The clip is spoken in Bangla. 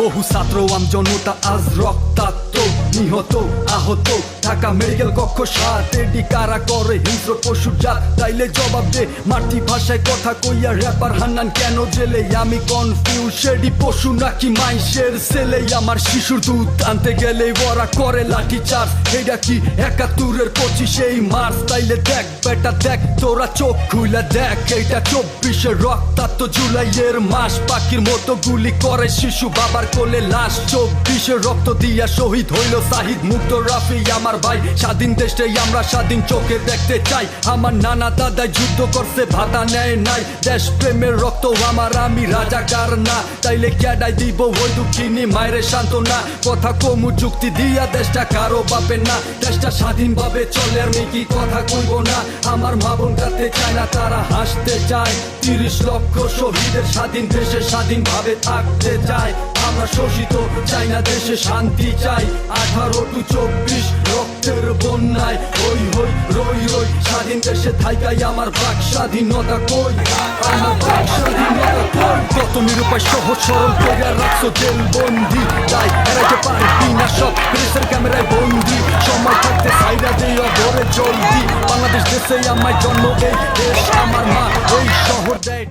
বহু ছাত্র আমজনতা আজ রক্তাক্ত। নিহত, আহত, ঢাকা মেডিকেল কক্ষ সাথে ডিকারা করে হিংস্র পশুর জাত। তাইলে জবাব দে মাতৃভাষায় কথা কইয়া র্যাপার হান্নান, কেন জেলে? আমি কনফিউজ সেডি পশু নাকি মাইসের ছেলে? আমার শিশুর দুধ আনতে গেলে ওরা করে লাঠি চার্জ। এটা কি একাত্তরের পঁচিশেই মার্চ? তাইলে দেখ, বেটা দেখ, তোরা চোখ খুলে দেখ। এইটা চব্বিশের রক্তাক্ত জুলাইয়ের মাস। পাখির মতো গুলি করে শিশু বাবার কোলে লাশ। চব্বিশের রক্ত দিয়া শহীদ হইল সাহিদ মুক্ত রাফি আমার ভাই। স্বাধীন দেশে আমরা স্বাধীন চোখে দেখতে চাই। আমার নানা দাদাই যুদ্ধ করছে, ভাতা নেয় নাই। দেশ প্রেমের রক্ত আমার, আমি রাজাকার না। তাইলে ক্যাডাই দিব ওই দুঃখিনী মায়ের সান্ত্বনা। কথা কমু, যুক্তি দিয়া দেশটা কারও পাবে না। দেশটা স্বাধীন ভাবে চলে, আমি কি কথা কইব না? আমার মা বোন কাতে চায় না, তারা হাসতে চায়। তিরিশ লক্ষ শহীদের স্বাধীন দেশে স্বাধীন ভাবে থাকতে চায়। আমরা শোষিত, চাই না দেশে শান্তি চাই। আঠারো টু চব্বিশ রক্তের বন্যায়। হই হই, রই রই, স্বাধীন দেশে থাইকাই আমার বাক স্বাধীনতা কই? আমার কত নিরুপায় সহজ সরল রাখছো জেল বন্দি। তাই এড়াইতে পারবি না সব প্রেসের ক্যামেরায় বন্দি। সময় থাকতে সাইরা ভরে জলদি। বাংলাদেশ দেশে আমায় জন্ম এই দেশ আমার মা। এই শহর দেয়